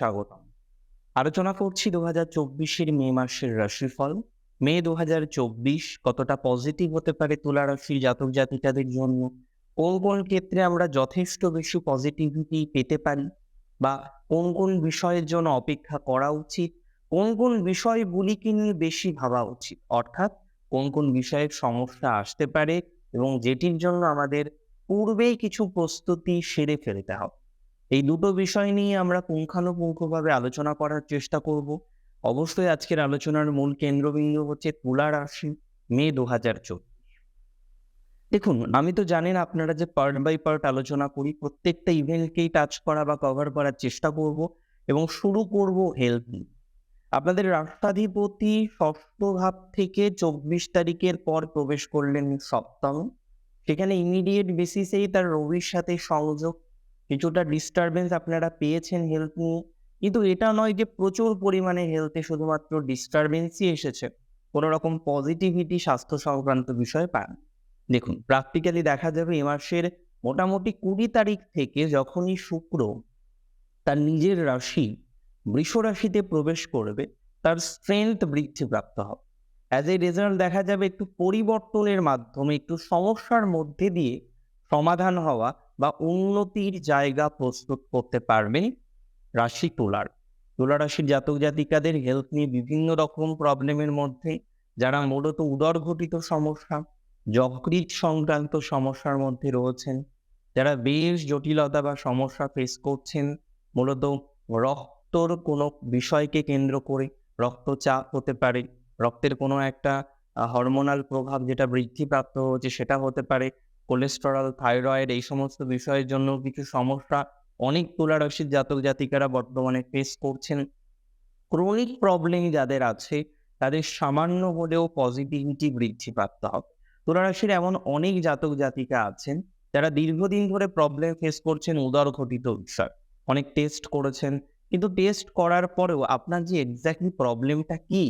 স্বাগতম। আলোচনা করছি দু হাজার চব্বিশের মে মাসের রাশিফল। মে দু হাজার চব্বিশ কতটা পজিটিভ হতে পারে তুলা রাশির জাতক জাতিকাদের জন্য? কোন কোন ক্ষেত্রে আমরা যথেষ্ট বেশি পজিটিভিটি পেতে পারি? বা কোন কোন বিষয়ের জন্য অপেক্ষা করা উচিত? কোন কোন বিষয়গুলিকে নিয়ে বেশি ভাবা উচিত? অর্থাৎ কোন কোন বিষয়ের সমস্যা আসতে পারে এবং যেটির জন্য আমাদের পূর্বেই কিছু প্রস্তুতি সেরে ফেলতে হবে। এই দুটো বিষয় নিয়ে আমরা পুঙ্খানুপুঙ্খভাবে আলোচনা করার চেষ্টা করব। অবশ্যই আজকের আলোচনার মূল কেন্দ্রবিন্দু হচ্ছে তুলা রাশি, মে দু হাজার দেখুন, আমি তো জানেন আপনারা যে পার্ট বাই পার্ট আলোচনা করি, প্রত্যেকটা ইভেন্টকেই টাচ করা বা কভার করার চেষ্টা করব এবং শুরু করব হেলথ আপনাদের রাষ্ট্রাধিপতি ষষ্ঠ ভাব থেকে চব্বিশ তারিখের পর প্রবেশ করলেন সপ্তম। সেখানে ইমিডিয়েট বেসিসেই তার রবির সাথে সংযোগ কিছুটা ডিস্টারবেন্স আপনারা পেয়েছেন হেলথ নিয়ে। কিন্তু এটা নয় যে প্রচুর পরিমাণে হেলথে শুধুমাত্র ডিস্টারবেন্সই এসেছে। কোনো রকম পজিটিভিটি স্বাস্থ্য সংক্রান্ত বিষয় পান দেখুন প্র্যাকটিক্যালি দেখা যাবে এ মাসের মোটামুটি কুড়ি তারিখ থেকে যখনই শুক্র তার নিজের রাশি বৃষ রাশিতে প্রবেশ করবে, তার স্ট্রেংথ বৃদ্ধিপ্রাপ্ত হবে। অ্যাজ এ রেজাল্ট দেখা যাবে একটু পরিবর্তনের মাধ্যমে, একটু সমস্যার মধ্যে দিয়ে সমাধান হওয়া বা উন্নতির জায়গা প্রস্তুত করতে পারবেন রাশি তুলার। তুলা রাশির জাতক জাতিকাদের হেলথ নিয়ে বিভিন্ন রকম প্রবলেমের মধ্যে, যারা মূলত উদর ঘটিত সমস্যা যকৃত সংক্রান্ত সমস্যার মধ্যে রয়েছেন, যারা বেশ জটিলতা বা সমস্যা ফেস করছেন, মূলত রক্তর কোনো বিষয়কে কেন্দ্র করে রক্তচাপ হতে পারে, রক্তের কোনো একটা হরমোনাল প্রভাব যেটা বৃদ্ধিপ্রাপ্ত হচ্ছে সেটা হতে পারে কোলেস্টেরল থাইরয়েড এই সমস্ত বিষয়ের জন্য কিছু সমস্যা অনেক তুলা রাশির জাতক জাতিকারা বর্তমানে ফেস করছেন। ক্রনিক প্রবলেম যাদের আছে, তাদের সামান্য হলেও পজিটিভিটি বৃদ্ধিপ্রাপ্ত হবে তুলা রাশির এমন অনেক জাতক জাতিকা আছেন, যারা দীর্ঘদিন ধরে প্রবলেম ফেস করছেন উদর ঘটিত বিষয়। অনেক টেস্ট করেছেন, কিন্তু টেস্ট করার পরেও আপনার যে এক্স্যাক্টলি প্রবলেমটা কি,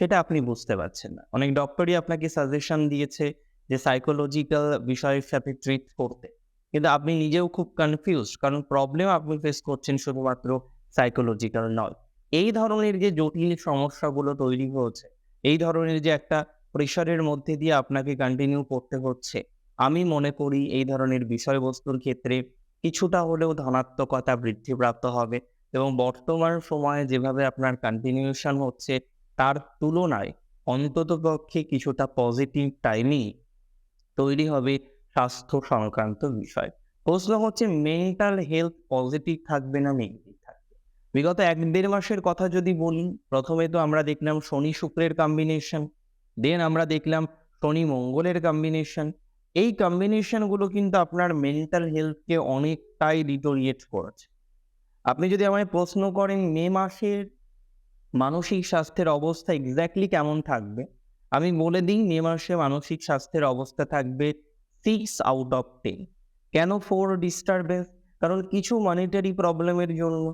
সেটা আপনি বুঝতে পারছেন না। অনেক ডক্টরই আপনাকে সাজেশন দিয়েছে যে সাইকোলজিক্যাল বিষয়ের সাথে ট্রিট করতে। কিন্তু আপনি নিজেও খুব কনফিউজ কারণ প্রবলেম আপনি ফেস করছেন শুধুমাত্র সাইকোলজিক্যাল নয়। এই ধরনের যে জটিল সমস্যাগুলো তৈরি হয়েছে, এই ধরনের যে একটা প্রেশারের মধ্যে দিয়ে আপনাকে কন্টিনিউ করতে হচ্ছে, আমি মনে করি এই ধরনের বিষয়বস্তুর ক্ষেত্রে কিছুটা হলেও ধনাত্মকতা বৃদ্ধিপ্রাপ্ত হবে এবং বর্তমান সময়ে যেভাবে আপনার কন্টিনিউশন হচ্ছে, তার তুলনায় অন্তত পক্ষে কিছুটা পজিটিভ টাইমিং তৈরি হবে স্বাস্থ্য সংক্রান্ত বিষয়। প্রশ্ন হচ্ছে মেন্টাল হেলথ পজিটিভ থাকবে না নেগেটিভ থাকবে? বিগত এক দেড় মাসের কথা যদি বলি, প্রথমে তো আমরা দেখলাম শনি শুক্রের কম্বিনেশন দেন আমরা দেখলাম শনি মঙ্গলের কম্বিনেশন এই কম্বিনেশনগুলো কিন্তু আপনার মেন্টাল হেলথকে অনেকটাই ডিটোরিয়েট করেছে। আপনি যদি আমায় প্রশ্ন করেন, মে মাসের মানসিক স্বাস্থ্যের অবস্থা এক্স্যাক্টলি কেমন থাকবে? আমি বলে দিই, মে মাসে মানসিক স্বাস্থ্যের অবস্থা থাকবে সিক্স আউট অফ টেন কেন ফোর ডিস্টারবেন্স কারণ কিছু মনিটারি প্রবলেমের জন্য,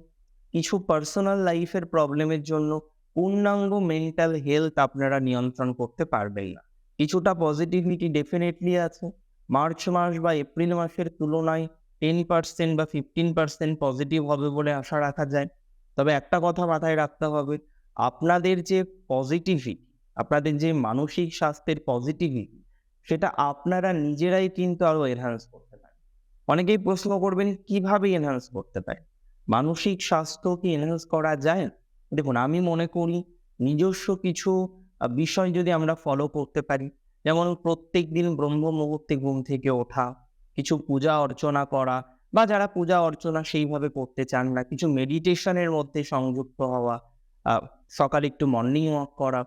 কিছু পার্সোনাল লাইফের প্রবলেমের জন্য পূর্ণাঙ্গ মেন্টাল হেলথ আপনারা নিয়ন্ত্রণ করতে পারবেন না। কিছুটা পজিটিভিটি ডেফিনেটলি আছে। মার্চ মাস বা এপ্রিল মাসের তুলনায় টেন পার্সেন্ট বা ফিফটিন পার্সেন্ট পজিটিভ হবে বলে আশা রাখা যায়। তবে একটা কথা মাথায় রাখতে হবে, আপনাদের যে পজিটিভিটি আপনাদের যে মানসিক স্বাস্থ্যের পজিটিভিটি সেটা আপনারা নিজেরাই কিন্তু আরও এনহান্স করতে পারেন। অনেকেই প্রশ্ন করবেন, কীভাবে এনহান্স করতে পারে? মানসিক স্বাস্থ্য কি এনহান্স করা যায়? দেখুন, আমি মনে করি নিজস্ব কিছু বিষয় যদি আমরা ফলো করতে পারি, যেমন প্রত্যেক দিন ব্রহ্ম মুহূর্তে ঘুম থেকে ওঠা, কিছু পূজা অর্চনা করা, বা যারা পূজা অর্চনা সেইভাবে করতে চান না, কিছু মেডিটেশনের মধ্যে সংযুক্ত হওয়া সকালে একটু মর্নিং ওয়াক করা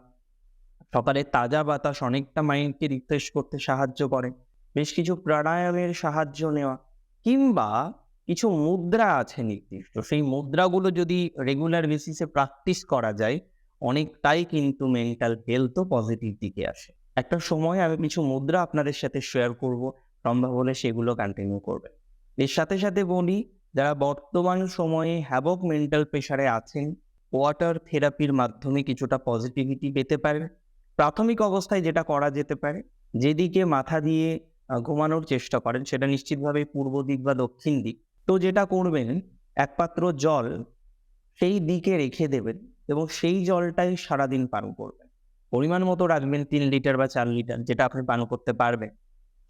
সকালে তাজা বাতাস অনেকটা মাইন্ডকে রিফ্রেশ করতে সাহায্য করে। বেশ কিছু প্রাণায়ামের সাহায্য নেওয়া কিংবা কিছু মুদ্রা আছে নির্দিষ্ট। সেই মুদ্রাগুলো যদি রেগুলার বেসিসে প্র্যাকটিস করা যায়, অনেকটাই কিন্তু মেন্টাল হেলথও পজিটিভ দিকে আসে। একটা সময় আমি কিছু মুদ্রা আপনাদের সাথে শেয়ার করব সম্ভব হলে সেগুলো কন্টিনিউ করবে এর সাথে সাথে বলি, যারা বর্তমান সময়ে হ্যাবক মেন্টাল প্রেশারে আছেন ওয়াটার থেরাপির মাধ্যমে কিছুটা পজিটিভিটি পেতে পারেন। প্রাথমিক অবস্থায় যেটা করা যেতে পারে, যেদিকে মাথা দিয়ে ঘুমানোর চেষ্টা করেন, সেটা নিশ্চিতভাবে পূর্ব দিক বা দক্ষিণ দিক। তো যেটা করবেন এক পাত্র জল সেই দিকে রেখে দেবেন এবং সেই জলটাই সারাদিন পান করবেন। পরিমাণ মতো রাখবেন তিন লিটার বা চার লিটার, যেটা আপনি পান করতে পারবেন,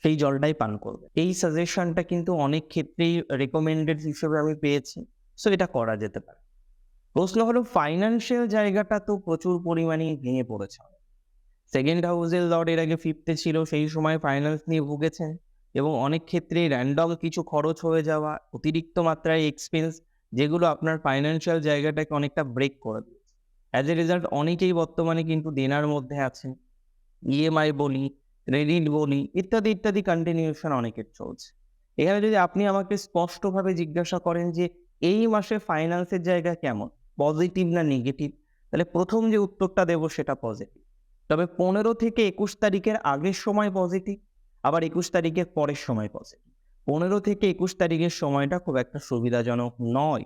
সেই জলটাই পান করবেন। এই সাজেশনটা কিন্তু অনেক ক্ষেত্রেই রেকমেন্ডেড হিসেবে আমি পেয়েছি সো এটা করা যেতে পারে। প্রশ্ন হলো ফাইন্যান্সিয়াল জায়গাটা তো প্রচুর পরিমাণে ভেঙে পড়েছে। সেকেন্ড হাউসের লর্ড এর আগে ফিফতে ছিল, সেই সময় ফাইন্যান্স নিয়ে ভুগেছেন এবং অনেক ক্ষেত্রে র্যান্ডম কিছু খরচ হয়ে যাওয়া, অতিরিক্ত মাত্রায় এক্সপেন্স যেগুলো আপনার ফাইন্যান্সিয়াল জায়গাটাকে অনেকটা ব্রেক করে দিয়েছে অ্যাজ এ রেজাল্ট অনেকেই বর্তমানে কিন্তু দেনার মধ্যে আছেন। ইএমআই বলি ক্রেডিট বলি, ইত্যাদি ইত্যাদি কন্টিনিউশন অনেকের চলছে। এখানে যদি আপনি আমাকে স্পষ্টভাবে জিজ্ঞাসা করেন যে এই মাসে ফাইন্যান্সের জায়গা কেমন? পজিটিভ না নেগেটিভ তাহলে প্রথম যে উত্তরটা দেবো সেটা পজিটিভ তবে পনেরো থেকে একুশ তারিখের আগের সময় পজিটিভ আবার একুশ তারিখের পরের সময় পজিটিভ পনেরো থেকে একুশ তারিখের সময়টা খুব একটা সুবিধাজনক নয়।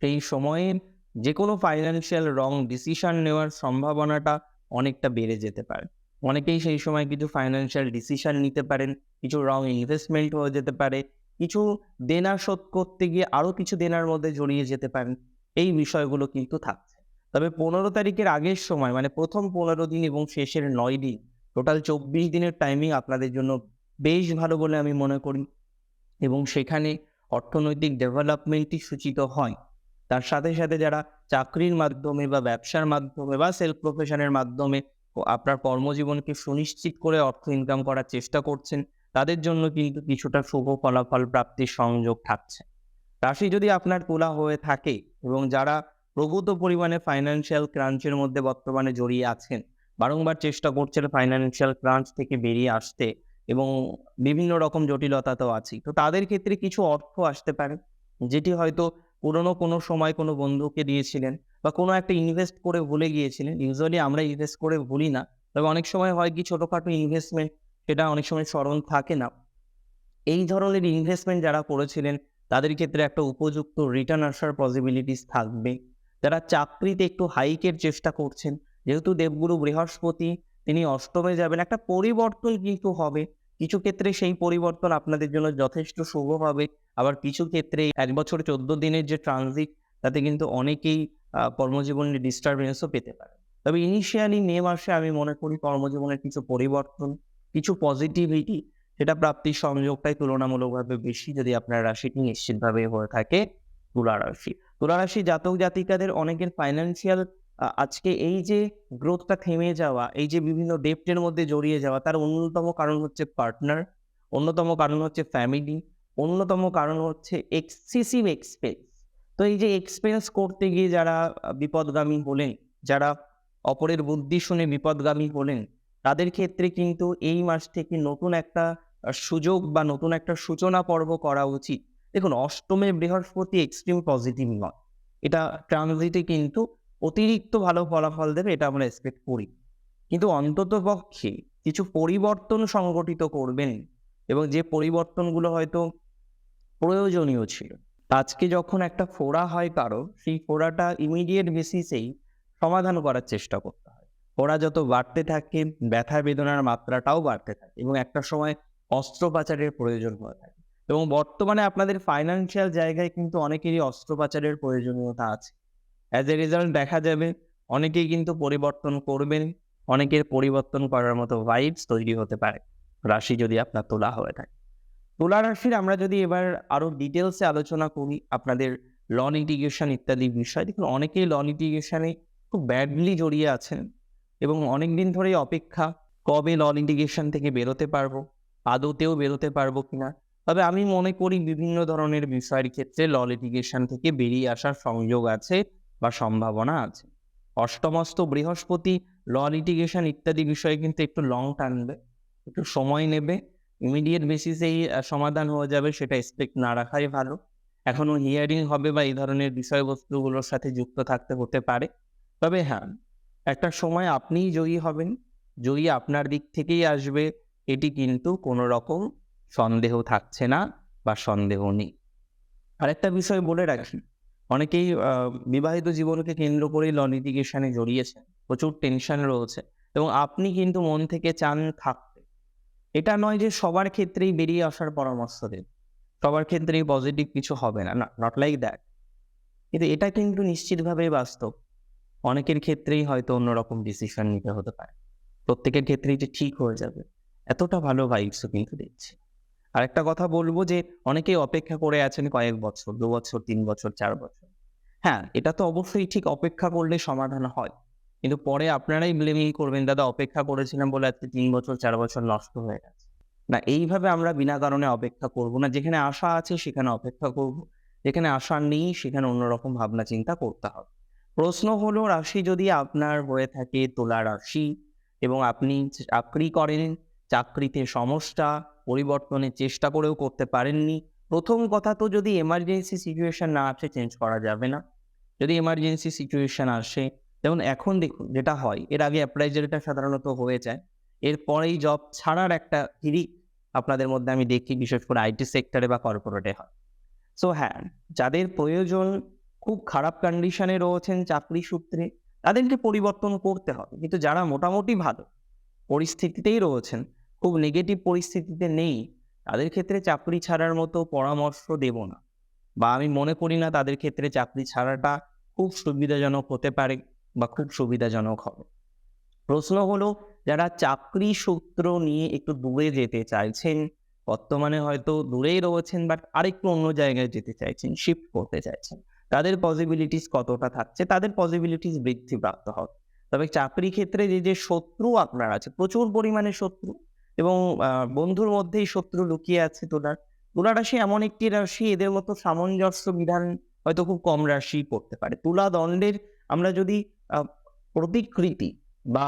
সেই সময়ে যে কোনো ফাইন্যান্সিয়াল রং ডিসিশন নেওয়ার সম্ভাবনাটা অনেকটা বেড়ে যেতে পারে। অনেকেই সেই সময় কিছু ফাইন্যান্সিয়াল ডিসিশন নিতে পারেন, কিছু রং ইনভেস্টমেন্ট হয়ে যেতে পারে, কিছু দেনা শোধ করতে গিয়ে আরও কিছু দেনার মধ্যে জড়িয়ে যেতে পারেন, এই বিষয়গুলো কিন্তু থাকছে। তবে পনেরো তারিখের আগের সময় মানে প্রথম পনেরো দিন এবং শেষের নয় দিন, টোটাল চব্বিশ দিনের টাইমিং আপনাদের জন্য বেশ ভালো বলে আমি মনে করি। এবং সেখানে অর্থনৈতিক ডেভেলপমেন্টই সূচিত হয়। তার সাথে সাথে যারা চাকরির মাধ্যমে বা ব্যবসার মাধ্যমে বা সেলফ প্রফেশনের মাধ্যমে আপনার কর্মজীবনকে সুনিশ্চিত করে অর্থ ইনকাম করার চেষ্টা করছেন, তাদের জন্য কিন্তু কিছুটা শুভ ফলাফল প্রাপ্তির সংযোগ থাকছে। রাশি যদি আপনার তোলা হয়ে থাকে এবং যারা প্রভূত পরিমাণে ফাইন্যান্সিয়াল ক্রাঞ্চের মধ্যে বর্তমানে জড়িয়ে আছেন। বারংবার চেষ্টা করছেন ফাইন্যান্সিয়াল ক্রাঞ্চ থেকে বেরিয়ে আসতে এবং বিভিন্ন রকম জটিলতা তো আছেই। তো তাদের ক্ষেত্রে কিছু অর্থ আসতে পারে, যেটি হয়তো পুরনো কোনো সময় কোনো বন্ধুকে দিয়েছিলেন বা কোনো একটা ইনভেস্ট করে ভুলে গিয়েছিলেন। ইউজুয়ালি আমরা ইনভেস্ট করে ভুলি না, তবে অনেক সময় হয় কি ছোটোখাটো ইনভেস্টমেন্ট সেটা অনেক সময় স্মরণ থাকে না। এই ধরনের ইনভেস্টমেন্ট যারা করেছিলেন, তাদের ক্ষেত্রে একটা উপযুক্ত রিটার্ন আসার পসিবিলিটিস থাকবে। যারা চাকরিতে একটু হাইকের চেষ্টা করছেন, যেহেতু দেবগুরু বৃহস্পতি, তিনি অষ্টমে যাবেন, একটা পরিবর্তন কিন্তু হবে। কিছু ক্ষেত্রে সেই পরিবর্তন আপনাদের জন্য যথেষ্ট শুভ হবে। আবার কিছু ক্ষেত্রে এক বছর চোদ্দ দিনের যে ট্রানজিট তাতে কিন্তু অনেকেই কর্মজীবনের ডিস্টারবেন্সও পেতে পারে তবে ইনিশিয়ালি মে মাসে আমি মনে করি কর্মজীবনের কিছু পরিবর্তন, কিছু পজিটিভিটি সেটা প্রাপ্তির সংযোগটাই তুলনামূলকভাবে বেশি যদি আপনার রাশিটি নিশ্চিতভাবে হয়ে থাকে তুলা রাশি তুলা রাশি জাতক জাতিকাদের অনেকের ফাইন্যান্সিয়াল আজকে এই যে গ্রোথটা থেমে যাওয়া, এই যে বিভিন্ন ডেপ্টের মধ্যে জড়িয়ে যাওয়া, তার অন্যতম কারণ হচ্ছে পার্টনার অন্যতম কারণ হচ্ছে ফ্যামিলি অন্যতম কারণ হচ্ছে এক্সেসিভ এক্সপেন্স তো এই যে এক্সপেন্স করতে গিয়ে যারা বিপদগামী হলেন, যারা অপরের বুদ্ধি শুনে বিপদগামী হলেন, তাদের ক্ষেত্রে কিন্তু এই মাস থেকে নতুন একটা সুযোগ বা নতুন একটা সূচনা পর্ব করা উচিত। দেখুন, অষ্টমে বৃহস্পতি এক্সট্রিম পজিটিভ নয়। এটা ট্রানজিটে কিন্তু অতিরিক্ত ভালো ফলাফল দেবে, এটা আমরা এক্সপেক্ট করি। কিন্তু অন্তত পক্ষে কিছু পরিবর্তন সংগঠিত করবেন এবং যে পরিবর্তনগুলো হয়তো প্রয়োজনীয় ছিল, আজকে যখন একটা ফোড়া হয় কারও, সেই ফোড়াটা ইমিডিয়েট বেসিসেই সমাধান করার চেষ্টা করতে হয়। ফোড়া যত বাড়তে থাকে, ব্যথা বেদনার মাত্রাটাও বাড়তে থাকে এবং একটা সময় অস্ত্রোপচারের প্রয়োজন হয়ে থাকে। এবং বর্তমানে আপনাদের ফাইন্যান্সিয়াল জায়গায় কিন্তু অনেকেরই অস্ত্রোপচারের প্রয়োজনীয়তা আছে। অ্যাজ এ রেজাল্ট দেখা যাবে অনেকেই কিন্তু পরিবর্তন করবেন, অনেকের পরিবর্তন করার মতো ভাইবস তৈরি হতে পারে। রাশি যদি আপনার তোলা হয়ে থাকে। তুলা রাশির আমরা যদি এবার আরও ডিটেলসে আলোচনা করি, আপনাদের ল লিটিগেশন ইত্যাদি বিষয়, দেখুন অনেকেই ল লিটিগেশনে খুব ব্যাডলি জড়িয়ে আছেন এবং অনেক দিন ধরেই অপেক্ষা, কবে ল লিটিগেশন থেকে বেরোতে পারব, আদতেও বেরোতে পারব কিনা তবে আমি মনে করি বিভিন্ন ধরনের বিষয়ের ক্ষেত্রে ল লিটিগেশন থেকে বেরিয়ে আসার সংযোগ আছে বা সম্ভাবনা আছে। অষ্টমস্ত বৃহস্পতি, ল লিটিগেশন ইত্যাদি বিষয়ে কিন্তু একটু লং টানবে একটু সময় নেবে। ইমিডিয়েট বেসিসেই সমাধান হয়ে যাবে সেটা এক্সপেক্ট না রাখাই ভালো। এখনও হিয়ারিং হবে বা এই ধরনের বিষয়বস্তুগুলোর সাথে যুক্ত থাকতে হতে পারে। তবে হ্যাঁ একটা সময় আপনিই জয়ী হবেন, জয়ী আপনার দিক থেকেই আসবে, এটি কিন্তু কোনো রকম সন্দেহ থাকছে না বা সন্দেহ নেই। আরেকটা বিষয় বলে রাখি, অনেকেই বিবাহিত জীবনকে কেন্দ্র করেই ল লিটিগেশনে জড়িয়েছেন, প্রচুর টেনশন রয়েছে এবং আপনি কিন্তু মন থেকে চান থাকতে। এটা নয় যে সবার ক্ষেত্রেই বেরিয়ে আসার পরামর্শ দেন, সবার ক্ষেত্রেই পজিটিভ কিছু হবে না না নট লাইক দ্যাট কিন্তু এটা কিন্তু নিশ্চিতভাবেই বাস্তব, অনেকের ক্ষেত্রেই হয়তো অন্যরকম ডিসিশন নিতে হতে পারে, প্রত্যেকের ক্ষেত্রেই যে ঠিক হয়ে যাবে, এতটা ভালো ভাইবসও কিন্তু দেখছি আরেকটা কথা বলব যে অনেকেই অপেক্ষা করে আছেন কয়েক বছর, দু বছর, তিন বছর, চার বছর। হ্যাঁ এটা তো অবশ্যই ঠিক অপেক্ষা করলে সমাধান হয়। কিন্তু পরে আপনারাই ব্লেমিং করবেন, দাদা, অপেক্ষা করেছিলাম বলে আজকে তিন বছর, চার বছর নষ্ট হয়ে গেছে। না, এইভাবে আমরা বিনা কারণে অপেক্ষা করব না। যেখানে আশা আছে সেখানে অপেক্ষা করব। যেখানে আশা নেই সেখানে অন্যরকম ভাবনা চিন্তা করতে হবে। প্রশ্ন হলো, রাশি যদি আপনার হয়ে থাকে, তোলা রাশি এবং আপনি চাকরি করেন, চাকরিতে সমস্যা পরিবর্তনের চেষ্টা করেও করতে পারেননি। প্রথম কথা তো যদি এমার্জেন্সি সিচুয়েশন না আসে চেঞ্জ করা যাবে না। যদি এমার্জেন্সি সিচুয়েশন আসে, যেমন এখন দেখুন যেটা হয়, এর আগে অ্যাপ্রাইজারটা সাধারণত হয়ে যায়। এরপরেই জব ছাড়ার একটা হিড়িক আপনাদের মধ্যে আমি দেখি, বিশেষ করে আইটি সেক্টরে বা কর্পোরেটে হয়। সো হ্যাঁ যাদের প্রয়োজন খুব খারাপ কন্ডিশনে রয়েছেন চাকরি সূত্রে, তাদেরকে পরিবর্তন করতে হবে। কিন্তু যারা মোটামুটি ভালো পরিস্থিতিতেই রয়েছেন খুব নেগেটিভ পরিস্থিতিতে নেই। তাদের ক্ষেত্রে চাকরি ছাড়ার মতো পরামর্শ দেব না। বা আমি মনে করি না তাদের ক্ষেত্রে চাকরি ছাড়াটা খুব সুবিধাজনক হতে পারে বা খুব সুবিধাজনক হবে। প্রশ্ন হলো, যারা চাকরি সূত্র নিয়ে একটু দূরে যেতে চাইছেন, বর্তমানে হয়তো দূরেই রয়েছেন বাট আরেকটু অন্য জায়গায় যেতে চাইছেন শিফট করতে চাইছেন, তাদের পসিবিলিটিস কতটা থাকছে? তাদের পসিবিলিটিস বৃদ্ধিপ্রাপ্ত হবে। তবে চাকরি ক্ষেত্রে যে যে শত্রু আপনার আছে, প্রচুর পরিমাণে শত্রু। এবং বন্ধুর মধ্যেই শত্রু লুকিয়ে আছে তোলার তুলা রাশি এমন একটি রাশি, এদের মতো সামঞ্জস্য বিধান হয়তো খুব কম রাশি পড়তে পারে। তুলা দণ্ডের আমরা যদি প্রতিকৃতি বা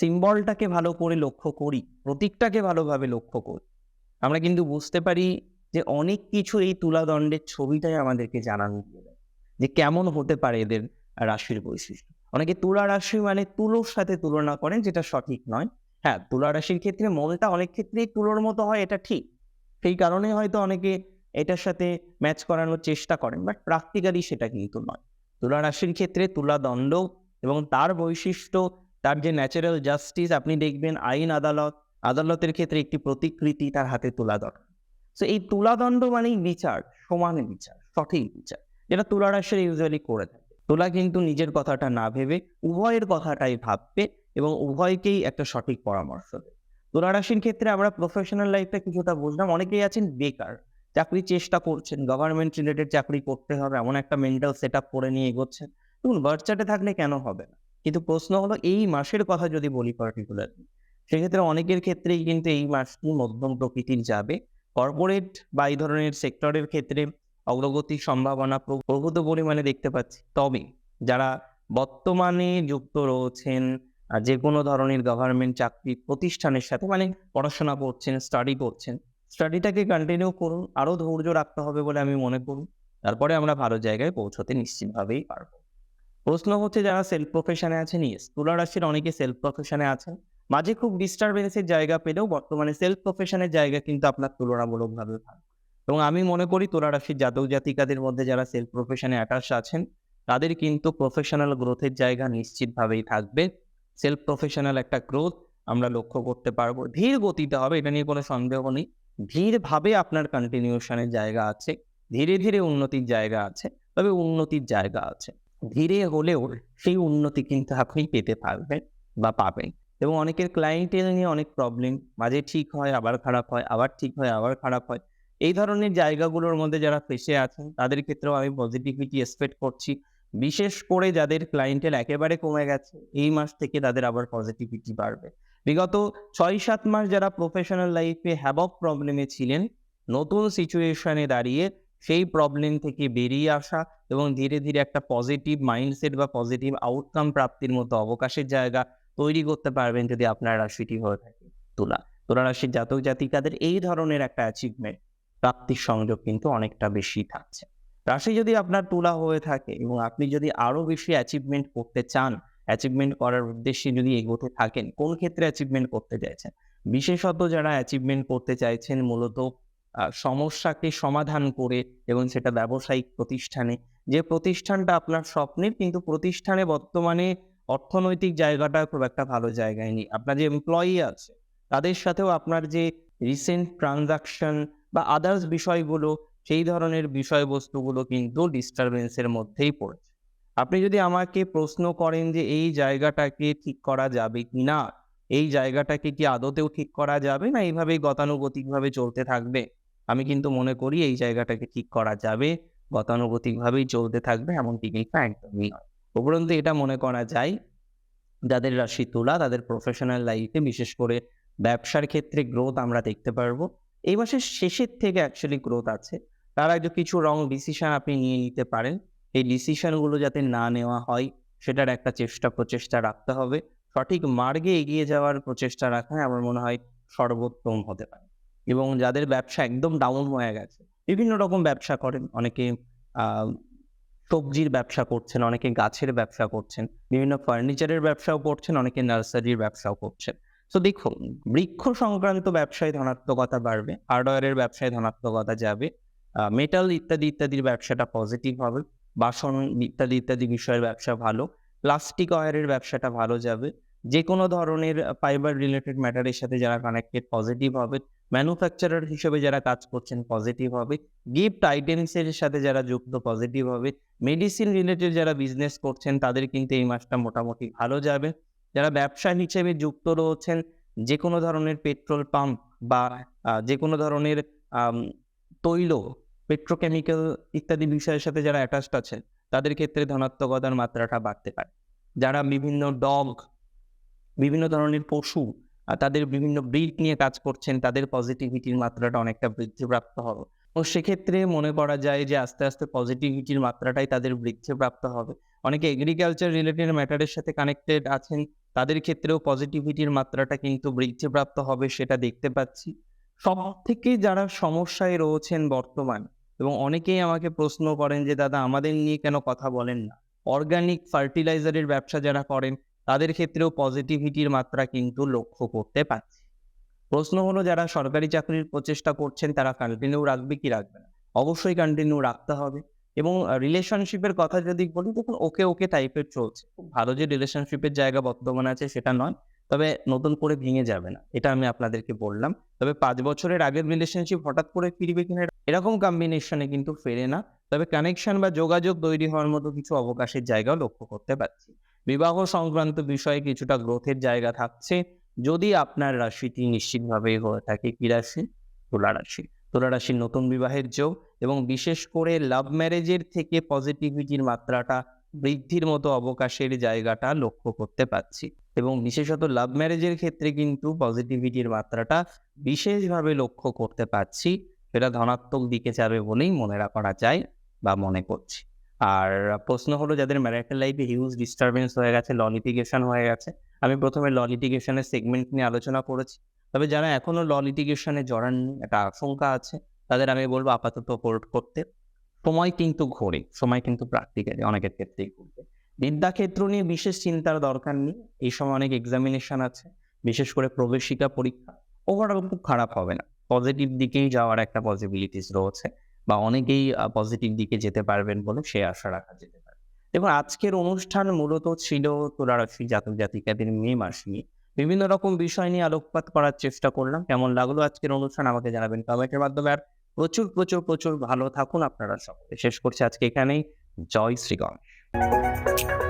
সিম্বলটাকে ভালো করে লক্ষ্য করি, প্রতীকটাকে ভালোভাবে লক্ষ্য করি, আমরা কিন্তু বুঝতে পারি যে অনেক কিছু এই তুলাদণ্ডের ছবিটাই আমাদেরকে জানান দিয়ে দেয়, যে কেমন হতে পারে এদের রাশির বৈশিষ্ট্য। অনেকে তুলা রাশি মানে তুলোর সাথে তুলনা করেন, যেটা সঠিক নয়। হ্যাঁ তুলা রাশির ক্ষেত্রে মনটা অনেক ক্ষেত্রেই তুলোর মতো হয়, এটা ঠিক। সেই কারণে হয়তো অনেকে এটার সাথে ম্যাচ করানোর চেষ্টা করেন বাট প্র্যাকটিক্যালি সেটা কিন্তু নয়। তুলা রাশির ক্ষেত্রে তুলা দণ্ড এবং তার বৈশিষ্ট্য, তার যে ন্যাচারাল জাস্টিস আপনি দেখবেন আইন আদালত, আদালতের ক্ষেত্রে একটি প্রতিকৃতি তার হাতে তুলা দণ্ড তো এই তুলাদণ্ড মানেই বিচার, সমান বিচার, সঠিক বিচার, যেটা তুলা রাশির ইউজুয়ালি করে থাকে। তুলা কিন্তু নিজের কথাটা না ভেবে উভয়ের কথাটাই ভাববে এবং উভয়কেই একটা সঠিক পরামর্শ দেবে। তোলা রাশির ক্ষেত্রে আমরা প্রফেশনাল লাইফটা কিছুটা বুঝলাম। অনেকেই আছেন বেকার, চাকরি চেষ্টা করছেন গভর্নমেন্ট রিলেটেড চাকরি করতে হবে, এমন একটা মেন্টাল সেট আপ করে নিয়ে এগোচ্ছেন। দেখুন বার্চাটে থাকলে কেন হবে না? কিন্তু প্রশ্ন হলো, এই মাসের কথা যদি বলি পার্টিকুলারলি সেক্ষেত্রে অনেকের ক্ষেত্রেই কিন্তু এই মাসটি মধ্যম প্রকৃতির যাবে। কর্পোরেট বা এই ধরনের সেক্টরের ক্ষেত্রে অগ্রগতির সম্ভাবনা প্রভূত পরিমাণে দেখতে পাচ্ছি। তবে যারা বর্তমানে যুক্ত রয়েছেন যে কোনো ধরনের গভর্নমেন্ট চাকরি প্রতিষ্ঠানের সাথে মানে পড়াশোনা করছেন স্টাডি করছেন স্টাডিটাকে কন্টিনিউ করুন, আরও ধৈর্য রাখতে হবে বলে আমি মনে করি। তারপরে আমরা ভালো জায়গায় পৌঁছতে নিশ্চিতভাবেই পারব। প্রশ্ন হচ্ছে, যারা সেলফ প্রফেশনে আছেন ইয়েস তুলা রাশির অনেকে সেলফ প্রফেশনে আছেন। মাঝে খুব ডিস্টারবেন্সের জায়গা পেলেও বর্তমানে সেলফ প্রফেশনের জায়গা কিন্তু আপনার তুলনামূলকভাবে ভালো। এবং আমি মনে করি তুলা রাশির জাতক জাতিকাদের মধ্যে যারা সেলফ প্রফেশনে অ্যাটাচ আছেন, তাদের কিন্তু প্রফেশনাল গ্রোথের জায়গা নিশ্চিতভাবেই থাকবে। সেলফ প্রফেশনাল একটা গ্রোথ আমরা লক্ষ্য করতে পারব। ধীর গতিতে হবে, এটা নিয়ে কোনো সন্দেহ নেই। ধীরভাবে আপনার কন্টিনিউশনের জায়গা আছে, ধীরে ধীরে উন্নতির জায়গা আছে, তবে উন্নতির জায়গা আছে। ধীরে হলেও সেই উন্নতি কিন্তু আপনি পেতে পারবেন বা পাবেন। এবং অনেকের ক্লায়েন্টের নিয়ে অনেক প্রবলেম মাঝে ঠিক হয়, আবার খারাপ হয়, আবার ঠিক হয়, আবার খারাপ হয়। এই ধরনের জায়গাগুলোর মধ্যে যারা ফেসে আছেন, তাদের ক্ষেত্রেও আমি পজিটিভিটি এক্সপেক্ট করছি। বিশেষ করে যাদের ক্লায়েন্টের একেবারে কমে গেছে, এই মাস থেকে তাদের আবার পজিটিভিটি বাড়বে। বিগত ছয় সাত মাস যারা প্রফেশনাল লাইফে হ্যাবক প্রবলেমে ছিলেন, নতুন সিচুয়েশনে দাঁড়িয়ে সেই প্রবলেম থেকে বেরিয়ে আসা এবং ধীরে ধীরে একটা পজিটিভ মাইন্ডসেট বা পজিটিভ আউটকাম প্রাপ্তির মতো অবকাশের জায়গা তৈরি করতে পারবেন যদি আপনার রাশিটি হয়ে থাকে। তুলা তুলা রাশির জাতক জাতিকাদের এই ধরনের একটা অ্যাচিভমেন্ট প্রাপ্তির সংযোগ কিন্তু অনেকটা বেশি থাকছে। রাশি যদি আপনার তুলা হয়ে থাকে এবং আপনি যদি আরও বেশি অ্যাচিভমেন্ট করতে চান অ্যাচিভমেন্ট করার উদ্দেশ্যে যদি এগোতে থাকেন, কোন ক্ষেত্রে অ্যাচিভমেন্ট করতে চাইছেন? বিশেষত যারা অ্যাচিভমেন্ট করতে চাইছেন মূলত সমস্যাকে সমাধান করে এবং সেটা ব্যবসায়িক প্রতিষ্ঠানে। যে প্রতিষ্ঠানটা আপনার স্বপ্নের কিন্তু প্রতিষ্ঠানে বর্তমানে অর্থনৈতিক জায়গাটা খুব একটা ভালো জায়গায় নেই। আপনার যে এমপ্লয়ি আছে, তাদের সাথেও আপনার যে রিসেন্ট ট্রানজাকশন বা আদার্স বিষয়গুলো, সেই ধরনের বিষয়বস্তুগুলো কিন্তু ডিস্টারবেন্সের মধ্যেই পড়েছে। আপনি যদি আমাকে প্রশ্ন করেন যে এই জায়গাটাকে ঠিক করা যাবে কি না, এই জায়গাটাকে কি আদতেও ঠিক করা যাবে না এইভাবেই গতানুগতিকভাবে চলতে থাকবে? আমি কিন্তু মনে করি এই জায়গাটাকে ঠিক করা যাবে, গতানুগতিকভাবেই চলতে থাকবে এমনটি কিন্তু একদমই নয়। উপরন্তু এটা মনে করা যায়, যাদের রাশি তুলা, তাদের প্রফেশনাল লাইফে বিশেষ করে ব্যবসার ক্ষেত্রে গ্রোথ আমরা দেখতে পারব। এই মাসের শেষের থেকে অ্যাকচুয়ালি গ্রোথ আছে। তার আগে কিছু রং ডিসিশন আপনি নিয়ে নিতে পারেন। এই ডিসিশনগুলো যাতে না নেওয়া হয়, সেটার একটা চেষ্টা, প্রচেষ্টা রাখতে হবে। সঠিক মার্গে এগিয়ে যাওয়ার প্রচেষ্টা রাখা আমার মনে হয় সর্বোত্তম হতে পারে। এবং যাদের ব্যবসা একদম ডাউন হয়ে গেছে, বিভিন্ন রকম ব্যবসা করেন। অনেকে সবজির ব্যবসা করছেন, অনেকে গাছের ব্যবসা করছেন, বিভিন্ন ফার্নিচারের ব্যবসাও করছেন, অনেকে নার্সারির ব্যবসাও করছেন। তো দেখো বৃক্ষ সংক্রান্ত ব্যবসায় ধনাত্মকতা বাড়বে, হার্ডওয়্যারের ব্যবসায় ধনাত্মকতা যাবে মেটাল ইত্যাদি ইত্যাদির ব্যবসাটা পজিটিভ হবে, বাসন ইত্যাদি ইত্যাদি বিষয়ের ব্যবসা ভালো প্লাস্টিক ওয়ারের ব্যবসাটা ভালো যাবে যে কোনো ধরনের ফাইবার রিলেটেড ম্যাটারের সাথে যারা কানেক্টেড পজিটিভ হবে ম্যানুফ্যাকচারার হিসেবে যারা কাজ করছেন পজিটিভ হবে গিফট আইটেমসের সাথে যারা যুক্ত পজিটিভ হবে মেডিসিন রিলেটেড যারা বিজনেস করছেন তাদের কিন্তু এই মাসটা মোটামুটি ভালো যাবে। যারা ব্যবসা হিসেবে যুক্ত রয়েছেন যে কোনো ধরনের পেট্রোল পাম্প বা যে কোনো ধরনের তৈল, পেট্রোকেমিক্যাল ইত্যাদি বিষয়ের সাথে যারা অ্যাটাচড আছেন, তাদের ক্ষেত্রে ধনাত্মকতার মাত্রাটা বাড়তে পারে। যারা বিভিন্ন ডগ বিভিন্ন ধরনের পশু তাদের বিভিন্ন ব্রিড নিয়ে কাজ করছেন, তাদের পজিটিভিটির মাত্রাটা অনেকটা বৃদ্ধিপ্রাপ্ত হবে। ও সেক্ষেত্রে মনে করা যায় যে আস্তে আস্তে পজিটিভিটির মাত্রাটাই তাদের বৃদ্ধিপ্রাপ্ত হবে। অনেকে এগ্রিকালচার রিলেটেড ম্যাটারের সাথে কানেক্টেড আছেন তাদের ক্ষেত্রেও পজিটিভিটির মাত্রাটা কিন্তু বৃদ্ধিপ্রাপ্ত হবে, সেটা দেখতে পাচ্ছি। সব থেকে যারা সমস্যায় রয়েছেন বর্তমান, এবং অনেকেই আমাকে প্রশ্ন করেন যে, দাদা, আমাদের নিয়ে কেন কথা বলেন না? অর্গানিক ফার্টিলাইজারের ব্যবসা যারা করেন, তাদের ক্ষেত্রেও পজিটিভিটির মাত্রা কিন্তু লক্ষ্য করতে পারছি। প্রশ্ন হলো, যারা সরকারি চাকরির প্রচেষ্টা করছেন, তারা কন্টিনিউ রাখবে কি রাখবে না? অবশ্যই কন্টিনিউ রাখতে হবে। এবং রিলেশনশিপের কথা যদি বলি, দেখুন, ওকে ওকে টাইপের চলছে। খুব ভালো যে রিলেশনশিপের জায়গা বর্তমানে আছে, সেটা নয়। তবে নতুন করে ভেঙে যাবে না। এটা আমি আপনাদেরকে বললাম। তবে পাঁচ বছরের আগের রিলেশনশিপ হঠাৎ করে ফিরবে কিনা, এরকম কম্বিনেশনে কিন্তু ফেরে না। তবে কানেকশন বা যোগাযোগ তৈরি হওয়ার মতো কিছু অবকাশের জায়গাও লক্ষ্য করতে পারছি। বিবাহ সংক্রান্ত বিষয়ে কিছুটা গ্রোথের জায়গা থাকছে। যদি আপনার রাশিটি নিশ্চিতভাবে হয়ে থাকে, কি রাশি? তুলা রাশি। তুলা রাশির নতুন বিবাহের যোগ এবং বিশেষ করে লাভ ম্যারেজের থেকে পজিটিভিটির মাত্রাটা বৃদ্ধির মতো অবকাশের জায়গাটা লক্ষ্য করতে পারছি। এবং বিশেষত লাভ ম্যারেজের ক্ষেত্রে কিন্তু পজিটিভিটির মাত্রাটা বিশেষভাবে লক্ষ্য করতে পারছি। সেটা ধনাত্মক দিকে যাবে বলেই মনে করা যায় বা মনে করছি। আর প্রশ্ন হলো, যাদের ম্যারিটাল লাইফে হিউজ ডিস্টারবেন্স হয়ে গেছে ল লিটিগেশন হয়ে গেছে, আমি প্রথমে ল লিটিগেশনের সেগমেন্ট নিয়ে আলোচনা করেছি। তবে যারা এখনও ল লিটিগেশনে জড়াননি একটা আশঙ্কা আছে, তাদের আমি বলব আপাতত কোর্ট করতে। সময় কিন্তু ঘোরে, সময় কিন্তু প্র্যাকটিক্যালি অনেকের ক্ষেত্রেই ঘুরবে বিদ্যাক্ষেত্র নিয়ে বিশেষ চিন্তার দরকার নেই, এই সময় অনেক এক্সামিনেশন আছে, বিশেষ করে প্রবেশিকা পরীক্ষা ওভারঅল খুব খারাপ হবে না। পজিটিভ দিকেই যাওয়ার একটা পসিবিলিটিস রয়েছে, বা অনেকেই পজিটিভ দিকে যেতে পারবেন বলে সে আশা রাখা যেতে পারে। দেখুন, আজকের অনুষ্ঠান মূলত ছিল তুলারাশি জাতক জাতিকাদের মে মাস নিয়ে। বিভিন্ন রকম বিষয় নিয়ে আলোকপাত করার চেষ্টা করলাম। কেমন লাগল আজকের অনুষ্ঠান আমাকে জানাবেন কমেন্টের মাধ্যমে। আর প্রচুর প্রচুর প্রচুর ভালো থাকুন আপনারা সকলে। শেষ করছি আজকে এখানেই। জয় শ্রী গণেশ।